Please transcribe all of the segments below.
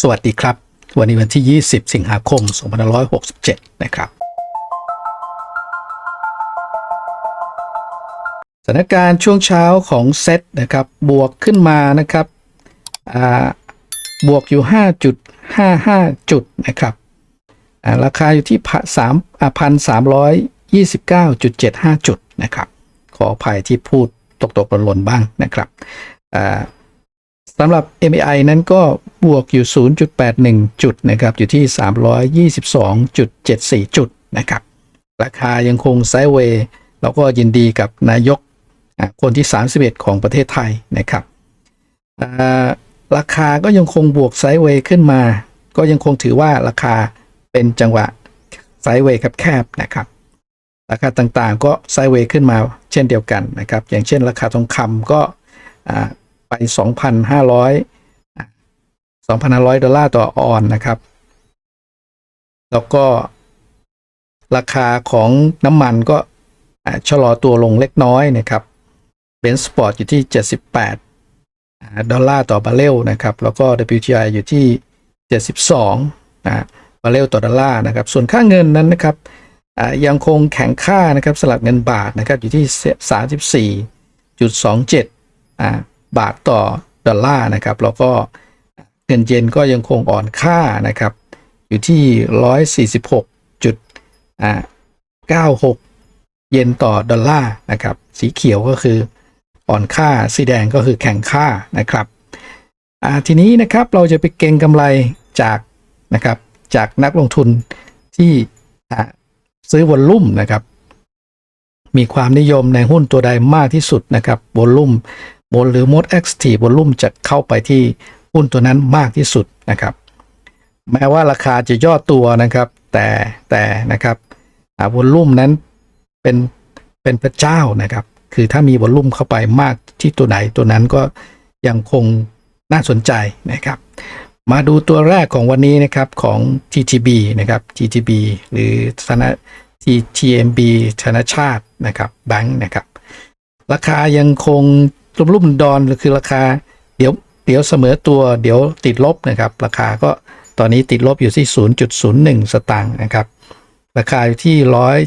สวัสดีครับ วันนี้วันที่ 20 สิงหาคม 2567 นะครับ สถานการณ์ช่วงเช้าของเซตนะครับ บวกขึ้นมานะครับบวกอยู่ 5.55 จุดนะครับ ราคาอยู่ที่พันสามร้อยยี่สิบเก้าจุดเจ็ดห้าจุดนะครับ ขออภัยที่พูดตกตกหล่นๆบ้างนะครับ สำหรับ MAI นั้นก็บวกอยู่ 0.81 จุดนะครับ อยู่ที่ 322.74 จุดนะครับ ราคายังคงไซด์เวย์เราก็ยินดีกับนายกคนที่ 31 ของประเทศไทยนะครับ ราคาก็ยังคงบวกไซด์เวย์ขึ้นมา ก็ยังคงถือว่าราคาเป็นจังหวะไซด์เวย์แคบๆนะครับ ราคาต่างๆก็ไซด์เวย์ขึ้นมาเช่นเดียวกันนะครับ อย่างเช่นราคาทองคำก็ ไป 2,500อะ2,500 ดอลลาร์ต่อออนนะครับ แล้วก็ราคาของน้ำมันก็ชะลอตัวลงเล็กน้อยนะครับเบนสปอร์ตอยู่ที่ 78 ดอลลาร์ต่อบาร์เรลนะครับ แล้วก็ WTI อยู่ที่ 72นะบาร์เรลต่อดอลลาร์นะครับ ส่วนค่าเงินนั้นนะครับยังคงแข็งค่านะครับสลับเงินบาทนะครับอยู่ที่ 34.27อ่า บาทต่อดอลลาร์นะครับแล้วก็เงินเยนก็ยังคงอ่อนค่านะครับ อยู่ที่ 146.96 เยนต่อดอลลาร์นะครับ สีเขียวก็คืออ่อนค่าสีแดงก็คือแข็งค่านะครับทีนี้นะครับเราจะไปเก็งกำไรจากนะครับจากนักลงทุนที่ซื้อวอลลุ่มนะครับ มีความนิยมในหุ้นตัวใดมากที่สุดนะครับวอลลุ่ม บนหรือ most active volume จะเข้าไปที่หุ้นตัวนั้นมากที่สุดนะครับ แม้ว่าราคาจะย่อตัวนะครับ แต่แต่นะครับวอลลุ่มนั้นเป็นเป็นพระเจ้านะครับ คือถ้ามีวอลลุ่มเข้าไปมากที่ตัวไหนตัวนั้นก็ยังคงน่าสนใจนะครับ มาดูตัวแรกของวันนี้นะครับของ TTB นะครับ TTB หรือธนา TTMB ธนาชาตินะครับแบงค์นะครับ ราคายังคง รุ่มรุ่มดอนคือราคา เดี๋ยวเดี๋ยวเสมอตัวเดี๋ยวติดลบนะครับ ราคาก็ตอนนี้ติดลบอยู่ที่ 0.01 สตางค์นะครับ ราคาอยู่ที่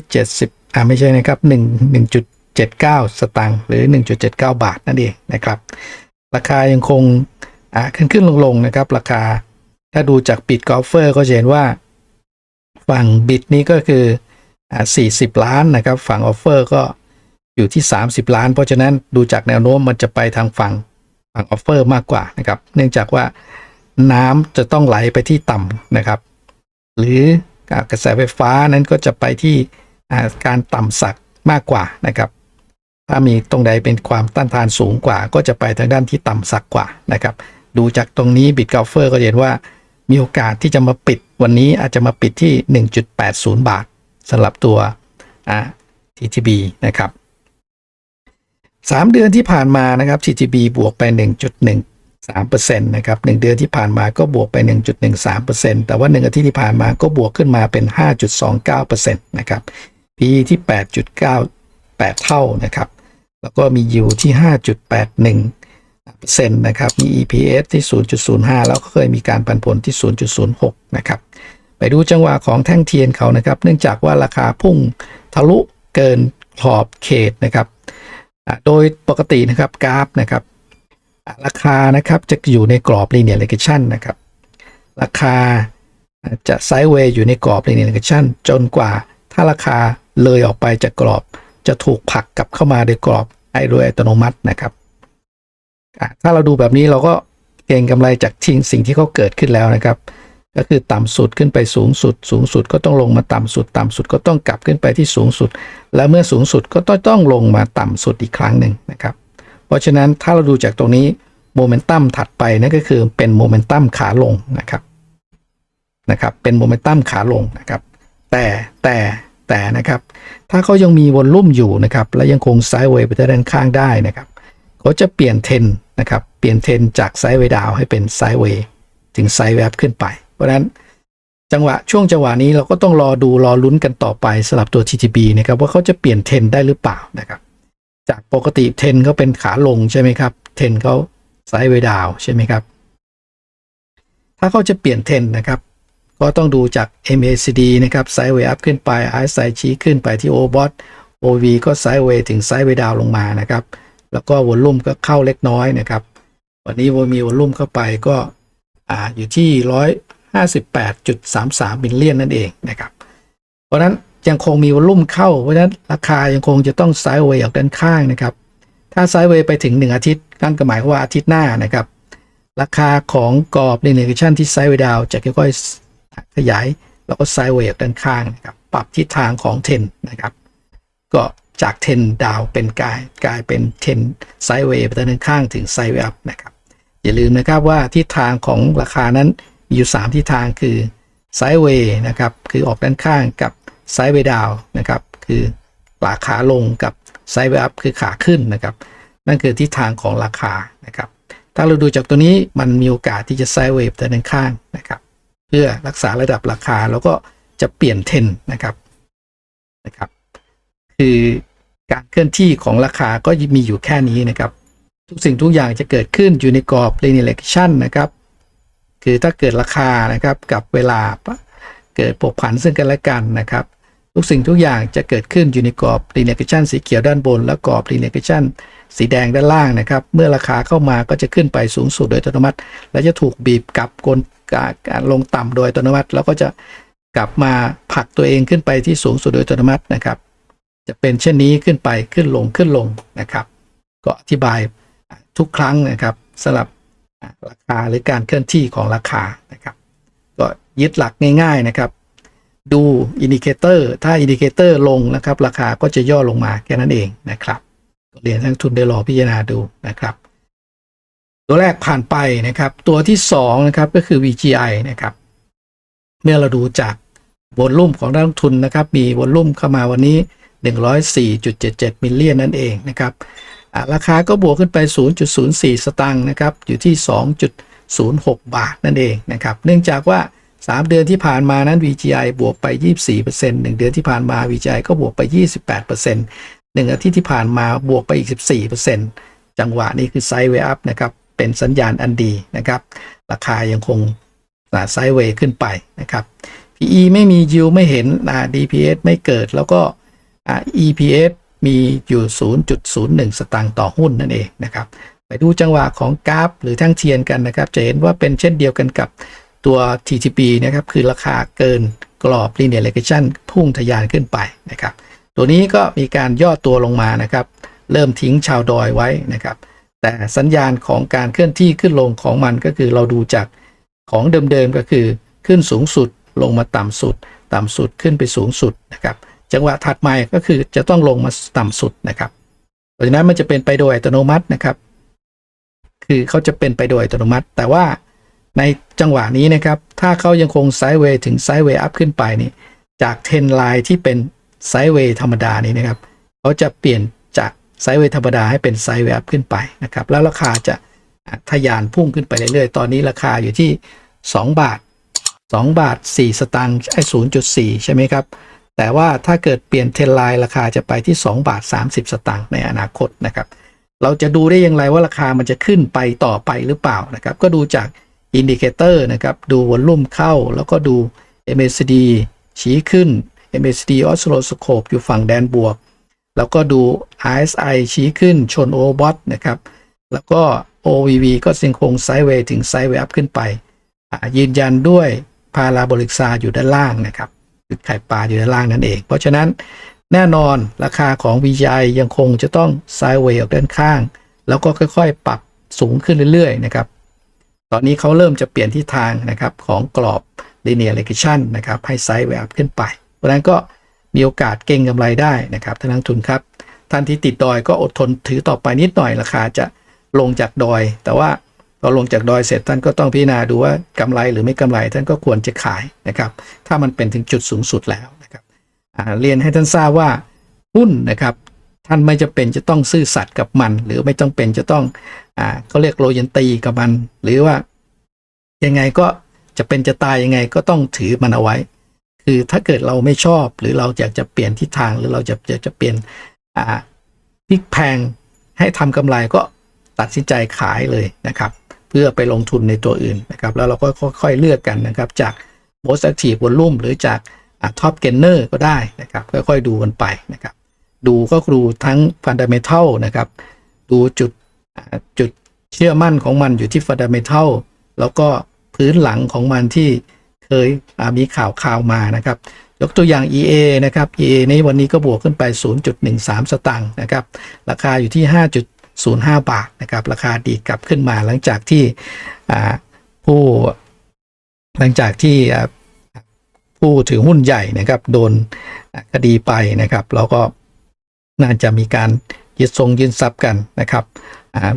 170อ่าไม่ใช่นะครับ1 1.79 สตางค์หรือ 1.79 บาทนั่นเองนะครับ ราคายังคงอ่าขึ้นขึ้นลงลงนะครับ ราคาถ้าดูจากปิดกอล์ฟเฟอร์ก็จะเห็นว่า ฝั่งบิดนี้ก็คืออ่า40 ล้านนะครับ ฝั่งออฟเฟอร์ก็ อยู่ที่ 30 ล้าน เพราะฉะนั้นดูจากแนวโน้มมันจะไปทางฝั่งฝั่งออฟเฟอร์มากกว่านะครับ เนื่องจากว่าน้ำจะต้องไหลไปที่ต่ำนะครับ หรือกระแสไฟฟ้านั้นก็จะไปที่การต่ำสักมากกว่านะครับ ถ้ามีตรงใดเป็นความต้านทานสูงกว่า ก็จะไปทางด้านที่ต่ำสักกว่านะครับ ดูจากตรงนี้บิตกาเฟอร์ก็เห็นว่ามีโอกาสที่จะมาปิดวันนี้อาจจะมาปิดที่ 1.80 บาทสำหรับตัว TTB นะครับ 3 เดือนที่ผ่านมานะครับ TTB บวกไป 1.13%นะครับ1เดือนที่ผ่านมาก็บวกไป 1.13%แต่ว่า 1 อาทิตย์ที่ผ่านมาก็บวกขึ้นมาเป็น 5.29%นะครับ PE ที่ 8.98 เท่านะครับ แล้วก็มีอยู่ที่ 5.81%นะครับมี EPS ที่ 0.05 แล้วก็เคยมีการปันผลที่ 0.06 นะครับ ไปดูจังหวะของแท่งเทียนเขานะครับ เนื่องจากว่าราคาพุ่งทะลุเกินขอบเขตนะครับ โดยปกตินะครับกราฟนะครับราคานะครับจะอยู่ในกรอบ linear regression นะครับ ราคาจะไซด์เวย์อยู่ในกรอบ linear regression จนกว่าถ้าราคาเลยออกไปจากกรอบ จะถูกผลักกลับเข้ามาในกรอบไอ้โดยอัตโนมัตินะครับถ้าเราดูแบบนี้เราก็เก็งกำไรจากทิ้งสิ่งที่เขาเกิดขึ้นแล้วนะครับ ก็คือต่ำสุดขึ้นไปสูงสุด สูงสุดก็ต้องลงมาต่ำสุด ต่ำสุดก็ต้องกลับขึ้นไปที่สูงสุด และเมื่อสูงสุดก็ต้องต้องลงมาต่ำสุดอีกครั้งหนึ่งนะครับ เพราะฉะนั้นถ้าเราดูจากตรงนี้โมเมนตัมถัดไปนั่นก็คือเป็นโมเมนตัมขาลงนะครับนะครับ เป็นโมเมนตัมขาลงนะครับ แต่แต่แต่นะครับ ถ้าเขายังมีวอลลุ่มอยู่นะครับ และยังคงไซด์เวย์ไปด้านข้างได้นะครับเขาจะเปลี่ยนเทนนะครับ เปลี่ยนเทนจากไซด์เวย์ดาวให้เป็นไซด์เวย์ถึงไซด์แวบขึ้นไป เพราะนั้นจังหวะช่วงจังหวะนี้เราก็ต้องรอดูรอลุ้นกันต่อไปสำหรับตัว TTB นะครับว่าเขาจะเปลี่ยนเทนได้หรือเปล่านะครับจากปกติเทนเขาเป็นขาลงใช่ไหมครับเทนเขาไซด์เวดาวใช่ไหมครับ ถ้าเขาจะเปลี่ยนเทนนะครับก็ต้องดูจาก MACD นะครับไซด์เวอัพขึ้นไป RSI ชี้ขึ้นไปที่ OBOT OV ก็ไซด์เวถึงไซด์เวดาวลงมานะครับแล้วก็วอลลุ่มก็เข้าเล็กน้อยนะครับ วันนี้มีวอลลุ่มเข้าไปก็ออยู่ที่ร้อย 158.33มิลเลียนนั่นเองนะครับเพราะนั้นยังคงมีวอลลุ่มเข้า เพราะฉะนั้นราคายังคงจะต้องไซด์เวย์ออกด้านข้างนะครับ ถ้าไซด์เวย์ไปถึง 1 อาทิตย์นั่นก็หมายความว่าอาทิตย์หน้านะครับ ราคาของกรอบ l i n e a r ที่ไซด์เวย์ดาวจะค่อยๆขยาย แล้วก็ไซด์เวย์ออกด้านข้างนะครับ ปรับทิศทางของเทนนะครับ ก็จากเทนดาวเป็นกายกลายเป็นเทนไซด์เวย์ไปด้านข้างถึงไซด์เวย์อัพนะครับ อย่าลืมนะครับว่าทิศทางของราคานั้น มีอยู่ 3ทิศทางคือไซด์เวย์นะครับคือออกด้านข้างกับไซด์เวย์ดาวนะครับคือราขาลงกับไซด์เวย์อัพคือขาขึ้นนะครับ นั่นคือทิศทางของราคานะครับ ถ้าเราดูจากตัวนี้มันมีโอกาสที่จะไซด์เวย์ไปด้านข้างนะครับ เพื่อรักษาระดับราคาแล้วก็จะเปลี่ยนเทนนะครับนะครับ คือการเคลื่อนที่ของราคาก็มีอยู่แค่นี้นะครับ ทุกสิ่งทุกอย่างจะเกิดขึ้นอยู่ในกรอบ linear regression นะครับ คือถ้าเกิดราคานะครับกับเวลาเกิดผกผันซึ่งกันและกันนะครับ ทุกสิ่งทุกอย่างจะเกิดขึ้นอยู่ในกรอบ linear regression สีเขียวด้านบน และกรอบ linear regression สีแดงด้านล่างนะครับ เมื่อราคาเข้ามาก็จะขึ้นไปสูงสุดโดยอัตโนมัติ และจะถูกบีบกลับกลการลงต่ำโดยอัตโนมัติ แล้วก็จะกลับมาผลักตัวเองขึ้นไปที่สูงสุดโดยอัตโนมัตินะครับ จะเป็นเช่นนี้ขึ้นไปขึ้นลงขึ้นลงนะครับ ก็อธิบายทุกครั้งนะครับสำหรับ ราคาหรือการเคลื่อนที่ของราคานะครับ ก็ยึดหลักง่าย ๆนะครับ ดูอินดิเคเตอร์ถ้าอินดิเคเตอร์ลงนะครับ ราคาก็จะย่อลงมาแค่นั้นเองนะครับเรียนทั้งทุนได้รอพิจารณาดูนะครับ ตัวแรกผ่านไปนะครับ ตัวที่2นะครับก็คือ VGI นะครับ เมื่อเราดูจากวอลลุ่มของนักลงทุนนะครับ มีวอลลุ่มเข้ามาวันนี้ 104.77มิลเลียนนั่นเองนะครับ ราคาก็บวกขึ้นไป 0.04 สตางค์นะครับ อยู่ที่ 2.06 บาทนั่นเองนะครับ เนื่องจากว่า 3 เดือนที่ผ่านมานั้น VGI บวกไป 24% 1 เดือนที่ผ่านมา VGI ก็บวกไป 28% 1 อาทิตย์ที่ผ่านมาบวกไปอีก 14%จังหวะนี้คือไซด์เวย์อัพนะครับ เป็นสัญญาณอันดีนะครับ ราคายังคงไซด์เวย์ขึ้นไปนะครับ PE ไม่มี yield ไม่เห็น DPS ไม่เกิดแล้วก็ EPS มีอยู่ 0.01 สตางค์ต่อหุ้นนั่นเองนะครับไปดูจังหวะของกราฟ หรือทั้งเทียนกันนะครับ จะเห็นว่าเป็นเช่นเดียวกันกับตัว TTP นะครับ คือราคาเกินกรอบ linear regression พุ่งทะยานขึ้นไปนะครับ ตัวนี้ก็มีการย่อตัวลงมานะครับ เริ่มทิ้งชาวดอยไว้นะครับ แต่สัญญาณของการเคลื่อนที่ขึ้นลงของมันก็คือเราดูจากของเดิมๆก็คือขึ้นสูงสุดลงมาต่ำสุด ต่ำสุดขึ้นไปสูงสุดนะครับ จังหวะถัดมาก็คือจะต้องลงมาต่ำสุดนะครับเพราะฉะนั้นมันจะเป็นไปโดยอัตโนมัตินะครับ คือเขาจะเป็นไปโดยอัตโนมัติ แต่ว่าในจังหวะนี้นะครับ ถ้าเขายังคงไซด์เวย์ถึงไซด์เวย์อัพขึ้นไปนี่จากเทนไลน์ที่เป็นไซด์เวย์ธรรมดานี้นะครับเขาจะเปลี่ยนจากไซด์เวย์ธรรมดาให้เป็นไซด์เวย์อัพขึ้นไปนะครับ แล้วราคาจะทะยานพุ่งขึ้นไปเรื่อยๆ ตอนนี้ราคาอยู่ที่ 2 บาท 2 บาท 4 สตางค์ไอ้0.4 ใช่ไหมครับ แต่ว่าถ้าเกิดเปลี่ยนเทนไลน์ราคาจะไปที่ 2 บาท 30 สตางค์ในอนาคตนะครับ เราจะดูได้อย่างไรว่าราคามันจะขึ้นไปต่อไปหรือเปล่านะครับ ก็ดูจากอินดิเคเตอร์นะครับ ดูวอลลุ่มเข้าแล้วก็ดู MACD ชี้ขึ้น MACD Oscilloscope อยู่ฝั่งแดนบวก แล้วก็ดู RSI ชี้ขึ้นชน o b o t นะครับ แล้วก็ OVV ก็ยังคงไซด์เวย์ถึงไซด์เวย์อัพขึ้นไป ยืนยันด้วยพาราโบลิกซาอยู่ด้านล่างนะครับ จุดไข่ปลาอยู่ด้านล่างนั่นเอง เพราะฉะนั้นแน่นอนราคาของ VGI ยังคงจะต้องไซด์เวย์ออกด้านข้าง แล้วก็ค่อยๆ ปรับสูงขึ้นเรื่อยๆนะครับตอนนี้เขาเริ่มจะเปลี่ยนทิศทางนะครับของกรอบ linear regression นะครับให้ไซด์เวย์อัพขึ้นไป เพราะนั้นก็มีโอกาสเก็งกำไรได้นะครับท่านนักทุนครับท่านที่ติดดอยก็อดทนถือต่อไปนิดหน่อยราคาจะลงจากดอย แต่ว่า พอลงจากดอยเสร็จท่านก็ต้องพิจารณาดูว่ากำไรหรือไม่กำไรท่านก็ควรจะขายนะครับ ถ้ามันเป็นถึงจุดสูงสุดแล้วนะครับเรียนให้ท่านทราบว่าหุ้นนะครับ ท่านไม่จะเป็นจะต้องซื่อสัตย์กับมัน หรือไม่ต้องเป็นจะต้องอ่าเขาเรียกโรยันตีกับมัน หรือว่ายังไงก็จะเป็นจะตายยังไงก็ต้องถือมันเอาไว้ คือถ้าเกิดเราไม่ชอบ หรือเราอยากจะเปลี่ยนทิศทางหรือเราจะจะจะเปลี่ยนอ่าพลิกแพงให้ทำกำไรก็ตัดสินใจขายเลยนะครับ เพื่อไปลงทุนในตัวอื่นนะครับแล้วเราก็ค่อยๆเลือกกันนะครับจาก most active volume หรือจากท็อปเกนเนอร์ก็ได้นะครับค่อยๆดูกันไปนะครับดูก็ดูทั้ง fundamental นะครับดูจุดจุดเชื่อมั่นของมันอยู่ที่ fundamental แล้วก็พื้นหลังของมันที่เคยมีข่าวข่าวมานะครับยกตัวอย่าง EA นะครับ EA ในวันนี้ก็บวกขึ้นไป 0.13 สตางค์นะครับ ราคาอยู่ที่ 0.5 บาทนะครับ ราคาดีดกลับขึ้นมาหลังจากที่ผู้หลังจากที่ผู้ถือหุ้นใหญ่นะครับโดนคดีไปนะครับ แล้วก็น่าจะมีการยึดทรงยึดทรัพย์กันนะครับ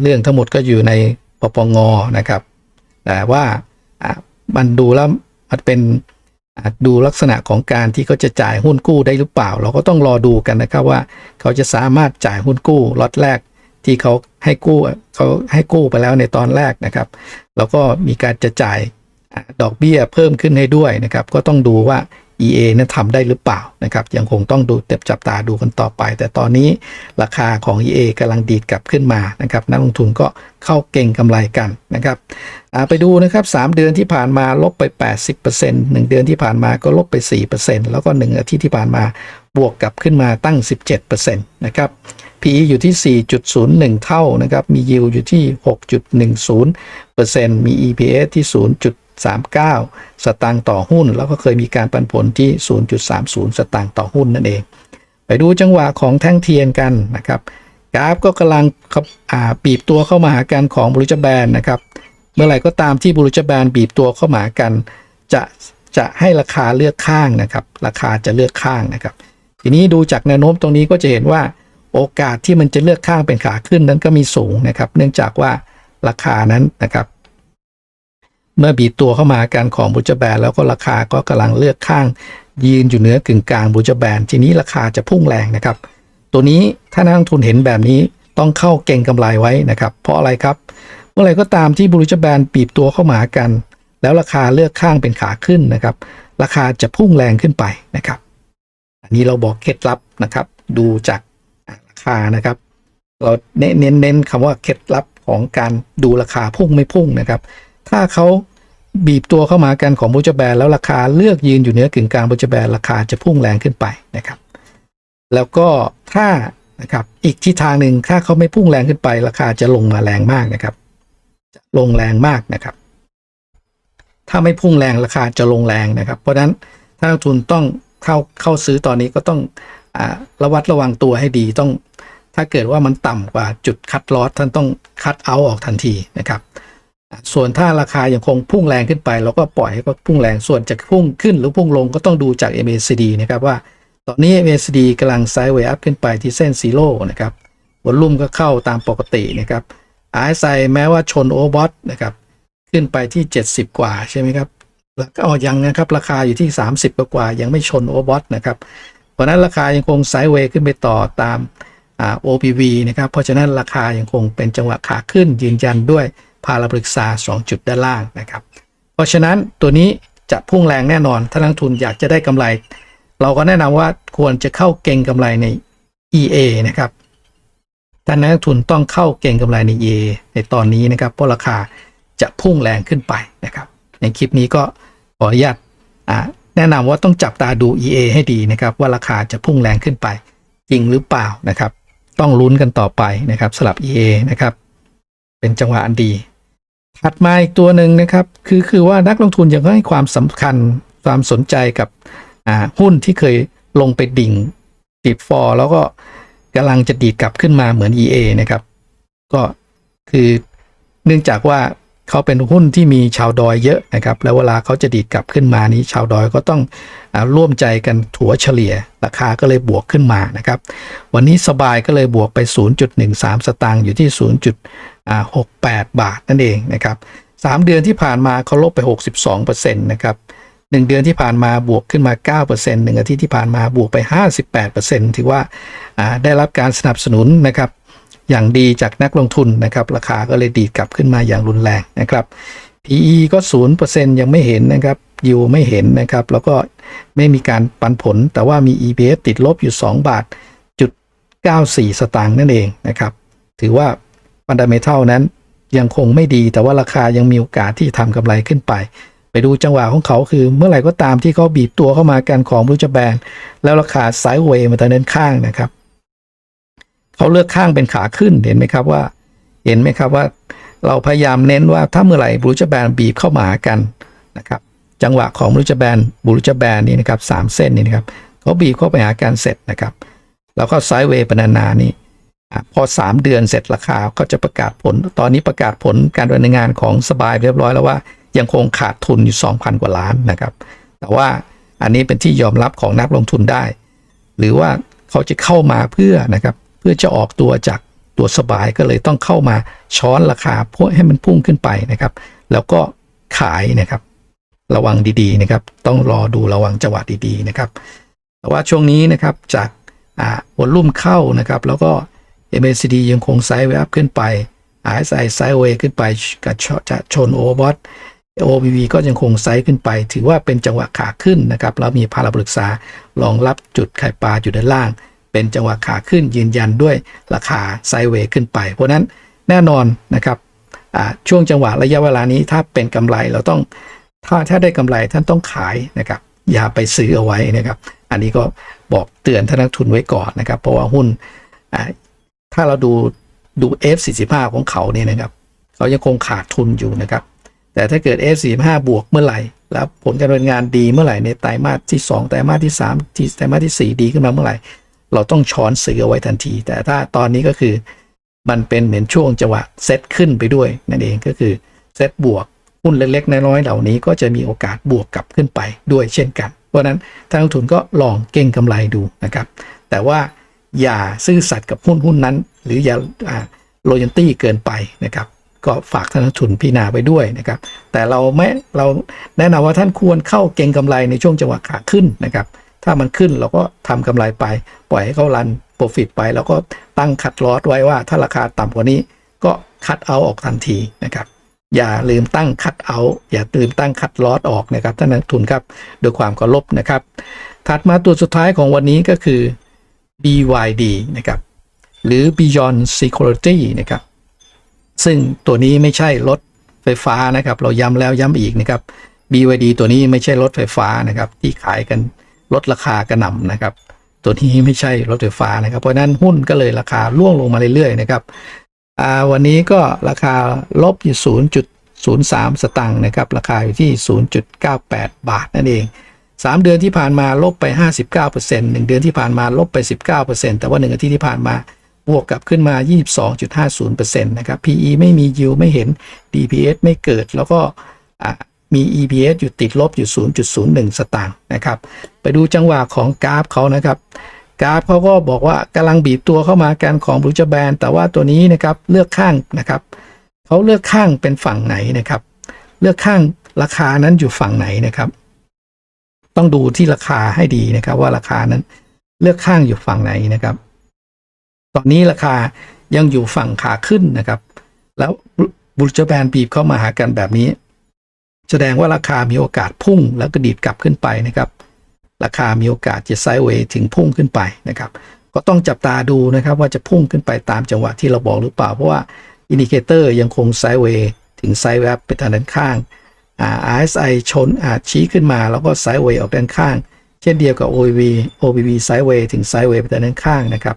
เรื่องทั้งหมดก็อยู่ในปปงนะครับ แต่ว่ามันดูแล้วมันเป็นดูลักษณะของการที่เขาจะจ่ายหุ้นกู้ได้หรือเปล่า เราก็ต้องรอดูกันนะครับว่าเขาจะสามารถจ่ายหุ้นกู้ล็อตแรก ที่เขาให้กู้เขาให้กู้ไปแล้วในตอนแรกนะครับ แล้วก็มีการจะจ่ายดอกเบี้ยเพิ่มขึ้นให้ด้วยนะครับ ก็ต้องดูว่า EA นั้นทำได้หรือเปล่านะครับ ยังคงต้องดูเต็บจับตาดูกันต่อไป แต่ตอนนี้ราคาของ EA กำลังดีดกลับขึ้นมานะครับนักลงทุนก็เข้าเก่งกำไรกันนะครับไปดูนะครับ3เดือนที่ผ่านมาลบไป 80% 1 เดือนที่ผ่านมาก็ลบไป 4%แล้วก็ 1 อาทิตย์ที่ผ่านมาบวกกลับขึ้นมาตั้ง 17%นะครับ PE อยู่ที่ 4.01 เท่านะครับ มี yield อยู่ที่ 6.10%มี EPS ที่ 0.39 สตางค์ต่อหุ้น แล้วก็เคยมีการปันผลที่ 0.30 สตางค์ต่อหุ้นนั่นเอง ไปดูจังหวะของแท่งเทียนกันนะครับ กราฟก็กำลังบอ่าบีบตัวเข้ามาหากันของบริจแบนนะครับ เมื่อไหร่ก็ตามที่บริจแบนบีบตัวเข้ามาหากัน จะจะให้ราคาเลือกข้างนะครับ ราคาจะเลือกข้างนะครับ ทีนี้ดูจากแนวโน้มตรงนี้ก็จะเห็นว่า โอกาสที่มันจะเลือกข้างเป็นขาขึ้นนั้นก็มีสูงนะครับ เนื่องจากว่าราคานั้นนะครับ เมื่อบีบตัวเข้ามาการของบูจแบนแล้วก็ราคาก็กำลังเลือกข้าง ยืนอยู่เหนือกึ่งกลางบูจแบนทีนี้ราคาจะพุ่งแรงนะครับ ตัวนี้ถ้านักลงทุนเห็นแบบนี้ต้องเข้าเก่งกำไรไว้นะครับ เพราะอะไรครับ เมื่อไรก็ตามที่บูจแบนบีบตัวเข้ามากัน แล้วราคาเลือกข้างเป็นขาขึ้นนะครับ ราคาจะพุ่งแรงขึ้นไปนะครับ อันนี้เราบอกเคล็ดลับนะครับ ดูจาก คานะครับ เราเน้นเน้นนคำว่าเคล็ดลับของการดูราคาพุ่งไม่พุ่งนะครับ ถ้าเขาบีบตัวเข้ามากันของบูจแบนแล้วราคาเลือกยืนอยู่เหนือกึ่งกลางบูจแบนราคาจะพุ่งแรงขึ้นไปนะครับ แล้วก็ถ้านะครับอีกทิศทางหนึ่งถ้าเขาไม่พุ่งแรงขึ้นไป ราคาจะลงมาแรงมากนะครับ จะลงแรงมากนะครับ ถ้าไม่พุ่งแรงราคาจะลงแรงนะครับ เพราะฉะนั้นถ้านักทุนต้องเข้าเข้าซื้อตอนนี้ก็ต้องอระวัดระวังตัวให้ดีต้อง ถ้าเกิดว่ามันต่ำกว่าจุดคัดลอสท่านต้องคัดเอาออกทันทีนะครับ ส่วนถ้าราคายังคงพุ่งแรงขึ้นไป เราก็ปล่อยให้ก็พุ่งแรงส่วนจะพุ่งขึ้นหรือพุ่งลงก็ต้องดูจาก MACD นะครับว่า ตอนนี้ MACD กำลังไซด์เวย์อัพขึ้นไปที่เส้นซีโร่นะครับวอลลุ่มก็เข้าตามปกตินะครับ RSI แม้ว่าชนโอเวอร์บอทนะครับ ขึ้นไปที่ 70 กว่าใช่ไหมครับแล้วก็อ๋อยังนะครับราคาอยู่ที่ 30 กว่ากว่ายังไม่ชนโอเวอร์บอทนะครับเพราะนั้นราคายังคงไซด์เวย์ขึ้นไปต่อตาม OPV นะครับ เพราะฉะนั้นราคายังคงเป็นจังหวะขาขึ้นยืนยันด้วยพาราบริกษา 2 จุดด้านล่างนะครับ เพราะฉะนั้นตัวนี้จะพุ่งแรงแน่นอน ถ้านักทุนอยากจะได้กำไร เราก็แนะนำว่าควรจะเข้าเก่งกำไรใน EA นะครับท่านนักทุนต้องเข้าเก่งกำไรใน EA ในตอนนี้นะครับ เพราะราคาจะพุ่งแรงขึ้นไปนะครับ ในคลิปนี้ก็ขออนุญาตแนะนำว่าต้องจับตาดู EA ให้ดีนะครับ ว่าราคาจะพุ่งแรงขึ้นไปจริงหรือเปล่านะครับ ต้องลุ้นกันต่อไปนะครับสลับ EA นะครับเป็นจังหวะอันดี ถัดมาอีกตัวหนึ่งนะครับคือคือว่านักลงทุนยังให้ความสำคัญความสนใจกับหุ้นที่เคยลงไปดิ่งติดฟอร์แล้วก็กำลังจะดีดกลับขึ้นมาเหมือน EA นะครับ ก็คือเนื่องจากว่า เขาเป็นหุ้นที่มีชาวดอยเยอะนะครับ แล้วเวลาเขาจะดีดกลับขึ้นมานี้ชาวดอยก็ต้องอร่วมใจกันถัวเฉลี่ย ราคาก็เลยบวกขึ้นมานะครับ วันนี้สบายก็เลยบวกไป 0.13 สตางค์อยู่ที่ 0.68 บาทนั่นเองนะครับ3เดือนที่ผ่านมาเขาลบไป 62%นะครับ1เดือนที่ผ่านมาบวกขึ้นมา 9% 1อาทิตย์ที่ผ่านมาบวกไป 58%ถือว่าได้รับการสนับสนุนนะครับ อย่างดีจากนักลงทุนนะครับ ราคาก็เลยดีดกลับขึ้นมาอย่างรุนแรงนะครับ PE ก็ 0%ยังไม่เห็นนะครับยูไม่เห็นนะครับ แล้วก็ไม่มีการปันผล แต่ว่ามี EPS ติดลบอยู่ 2 บาทจุด94 สตางค์นั่นเองนะครับ ถือว่าฟันดัมเมทัลนั้นยังคงไม่ดี แต่ว่าราคายังมีโอกาสที่ทำกำไรขึ้นไป ไปดูจังหวะของเขาคือเมื่อไหร่ก็ตามที่เขาบีบตัวเข้ามากันของบรูจแบนแล้วราคาไซด์เวย์มาทางด้านข้างนะครับ เขาเลือกข้างเป็นขาขึ้นเห็นไหมครับว่า เห็นไหมครับว่า เราพยายามเน้นว่าถ้าเมื่อไหร่บรูจแบนบีบเข้ามาหากันนะครับ จังหวะของบรูจแบนบรูจแบนนี่นะครับสามเส้นนี่นะครับเขาบีบเข้าไปหากันเสร็จนะครับแล้วก็ไซด์เวย์ปนานานี่อะพอ 3 เดือนเสร็จราคาก็จะประกาศผล ตอนนี้ประกาศผลการดำเนินงานของสบายเรียบร้อยแล้วว่ายังคงขาดทุนอยู่ 2,000 กว่าล้านนะครับ แต่ว่าอันนี้เป็นที่ยอมรับของนักลงทุนได้ หรือว่าเขาจะเข้ามาเพื่อนะครับ เพื่อจะออกตัวจากตัวสบายก็เลยต้องเข้ามาช้อนราคาเพื่อให้มันพุ่งขึ้นไปนะครับ แล้วก็ขายนะครับ ระวังดีๆนะครับ ต้องรอดูระวังจังหวะดีๆนะครับ แต่ว่าช่วงนี้นะครับจากวอลลุ่มเข้านะครับ แล้วก็ MACD ยังคงไซด์เวย์อัพขึ้นไป RSI ไซด์เวขึ้นไปกับจะชนโอเวอร์บอท OBV ก็ยังคงไซด์ขึ้นไป ถือว่าเป็นจังหวะขาขึ้นนะครับ แล้วมีพาราบรึกษารองรับจุดไข่ปลาอยู่ด้านล่าง เป็นจังหวะขาขึ้นยืนยันด้วยราคาไซเวย์ขึ้นไป เพราะนั้นแน่นอนนะครับช่วงจังหวะระยะเวลานี้ถ้าเป็นกำไรเราต้องถ้าถ้าได้กำไรท่านต้องขายนะครับ อย่าไปซื้อเอาไว้นะครับ อันนี้ก็บอกเตือนท่านนักทุนไว้ก่อนนะครับ เพราะว่าหุ้นถ้าเราดูดู F45 ของเขาเนี่ยนะครับเขายังคงขาดทุนอยู่นะครับ แต่ถ้าเกิด F45 บวกเมื่อไหร่ แล้วผลการดำเนินงานดีเมื่อไหร่ในไตรมาสที่ 2 ไตรมาสที่ 3 ที่ไตรมาสที่ 4 ดีขึ้นมาเมื่อไหร่ เราต้องช้อนซื้อเอาไว้ทันที แต่ถ้าตอนนี้ก็คือมันเป็นเหมือนช่วงจังหวะเซตขึ้นไปด้วยนั่นเองก็คือเซตบวกหุ้นเล็กๆน้อยๆเหล่านี้ก็จะมีโอกาสบวกกลับขึ้นไปด้วยเช่นกัน เพราะนั้นท่านลงทุนก็ลองเก็งกำไรดูนะครับ แต่ว่าอย่าซื่อสัตย์กับหุ้นหุ้นนั้น หรืออย่าโลยันตี้เกินไปนะครับ ก็ฝากท่านนักลงทุนพิจารณาไปด้วยนะครับ แต่เราไม่เราแนะนำว่าท่านควรเข้าเก็งกำไรในช่วงจังหวะขาขึ้นนะครับ ถ้ามันขึ้นเราก็ทำกำไรไป ปล่อยให้เขารันโปรฟิตไป แล้วก็ตั้งคัดลอสไว้ว่าถ้าราคาต่ำกว่านี้ก็คัดเอาออกทันทีนะครับ อย่าลืมตั้งคัดเอา อย่าลืมตั้งคัดลอสออกนะครับท่านนักทุนครับโดยความเคารพนะครับ ถัดมาตัวสุดท้ายของวันนี้ก็คือ BYD นะครับหรือ Beyond Security นะครับ ซึ่งตัวนี้ไม่ใช่รถไฟฟ้านะครับ เราย้ำแล้วย้ำอีกนะครับ BYD ตัวนี้ไม่ใช่รถไฟฟ้านะครับ ที่ขายกัน ลดราคากระหน่ำนะครับ ตัวนี้ไม่ใช่รถไฟฟ้านะครับ เพราะนั้นหุ้นก็เลยราคาร่วงลงมาเรื่อยๆนะครับวันนี้ก็ราคาลบอยู่ 0.03 สตังค์นะครับ ราคาอยู่ที่ 0.98 บาทนั่นเอง 3 เดือนที่ผ่านมาลบไป 59% 1 เดือนที่ผ่านมาลบไป 19%แต่ว่า 1 อาทิตย์ที่ผ่านมาบวกกลับขึ้นมา 22.50%นะครับ PE ไม่มี yield ไม่เห็น DPS ไม่เกิดแล้วก็ มี EPS อยู่ติดลบอยู่ 0.01 สตางค์นะครับ ไปดูจังหวะของกราฟเขานะครับ กราฟเขาก็บอกว่ากำลังบีบตัวเข้ามาการของบรูจแบนแต่ว่าตัวนี้นะครับเลือกข้างนะครับเขาเลือกข้างเป็นฝั่งไหนนะครับ เลือกข้างราคานั้นอยู่ฝั่งไหนนะครับ ต้องดูที่ราคาให้ดีนะครับ ว่าราคานั้นเลือกข้างอยู่ฝั่งไหนนะครับ ตอนนี้ราคายังอยู่ฝั่งขาขึ้นนะครับ แล้วบรูจแบนบีบเข้ามาหากันแบบนี้ แสดงว่าราคามีโอกาสพุ่งแล้วก็ดีดกลับขึ้นไปนะครับ ราคามีโอกาสจะไซด์เวย์ถึงพุ่งขึ้นไปนะครับ ก็ต้องจับตาดูนะครับว่าจะพุ่งขึ้นไปตามจังหวะที่เราบอกหรือเปล่า เพราะว่าอินดิเคเตอร์ยังคงไซด์เวย์ถึงไซด์เวย์ไปทางด้านข้างอ่า RSI ชนอาจชี้ขึ้นมาแล้วก็ไซด์เวย์ออกด้านข้าง เช่นเดียวกับ OBV OBV ไซด์เวย์ถึงไซด์เวย์ไปทางด้านข้างนะครับ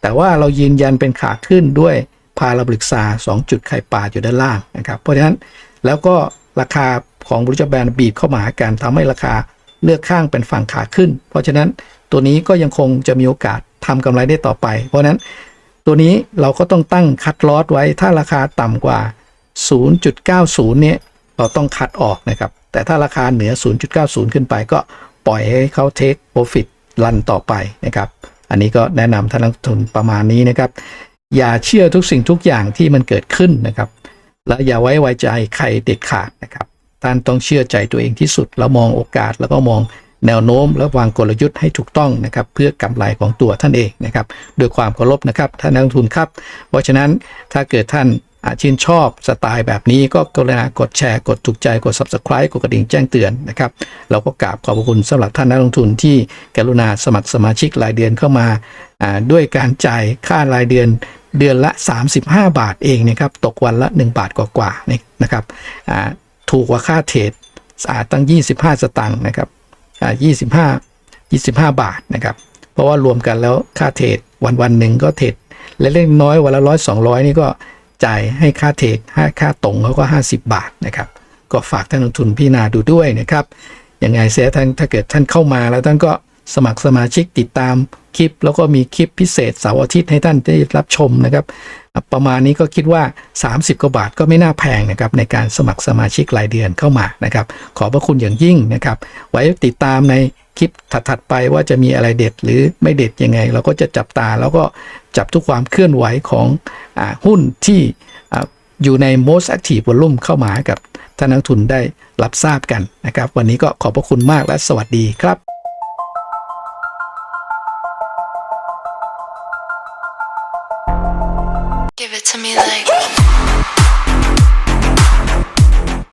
แต่ว่าเรายืนยันเป็นขาขึ้นด้วยพาราบริกษา2จุดไข่ปลาอยู่ด้านล่างนะครับ เพราะฉะนั้นแล้วก็ ราคาของบริจแบรนด์บีบเข้ามาหากันทำให้ราคาเลือกข้างเป็นฝั่งขาขึ้น เพราะฉะนั้นตัวนี้ก็ยังคงจะมีโอกาสทำกำไรได้ต่อไป เพราะฉะนั้นตัวนี้เราก็ต้องตั้งคัดลอสไว้ถ้าราคาต่ำกว่า 0.90 เนี่ยเราต้องคัดออกนะครับ แต่ถ้าราคาเหนือ 0.90 ขึ้นไปก็ปล่อยให้เขาเทคโปรฟิตรันต่อไปนะครับ อันนี้ก็แนะนำท่านนักลงทุนประมาณนี้นะครับ อย่าเชื่อทุกสิ่งทุกอย่างที่มันเกิดขึ้นนะครับ และอย่าไว้ไว้ใจใครเด็ดขาดนะครับ ท่านต้องเชื่อใจตัวเองที่สุด แล้วมองโอกาสแล้วก็มองแนวโน้ม และวางกลยุทธ์ให้ถูกต้องนะครับ เพื่อกำไรของตัวท่านเองนะครับโดยความเคารพนะครับท่านนักลงทุนครับ เพราะฉะนั้นถ้าเกิดท่านอาชื่นชอบสไตล์แบบนี้ก็กรุณากดแชร์กดถูกใจกด subscribe กดกระดิ่งแจ้งเตือนนะครับเราก็กราบขอบพระคุณสำหรับท่านนักลงทุนที่กรุณาสมัครสมาชิกรายเดือนเข้ามาด้วยการจ่ายค่ารายเดือน เดือนละ 35 บาทเองนะครับตกวันละ 1 บาทกว่าๆนี่นะครับถูกกว่าค่าเทรดอ่าตั้ง 25 สตางค์นะครับอ่า25 25 บาทนะครับเพราะว่ารวมกันแล้วค่าเทรดวันวันหนึ่งก็เทรดเล็กๆน้อยวันละร้อยสองร้อยนี่ก็จ่ายให้ค่าเทรดค่าค่าตรงเขาก็ 50 บาทนะครับก็ฝากท่านลงทุนพี่นาดูด้วยนะครับยังไงเสียท่านถ้าเกิดท่านเข้ามาแล้วท่านก็ สมัครสมาชิกติดตามคลิป แล้วก็มีคลิปพิเศษเสาร์อาทิตย์ให้ท่านได้รับชมนะครับ ประมาณนี้ก็คิดว่า 30กว่าบาทก็ไม่น่าแพงนะครับในการสมัครสมาชิกรายเดือนเข้ามานะครับ ขอบพระคุณอย่างยิ่งนะครับ ไว้ติดตามในคลิปถัดๆไปว่าจะมีอะไรเด็ดหรือไม่เด็ดยังไง เราก็จะจับตาแล้วก็จับทุกความเคลื่อนไหวของอหุ้นที่อยู่ใน most active volume เข้ามากับท่านนักทุนได้รับทราบกันนะครับ วันนี้ก็ขอบพระคุณมากและสวัสดีครับ Give it to me like.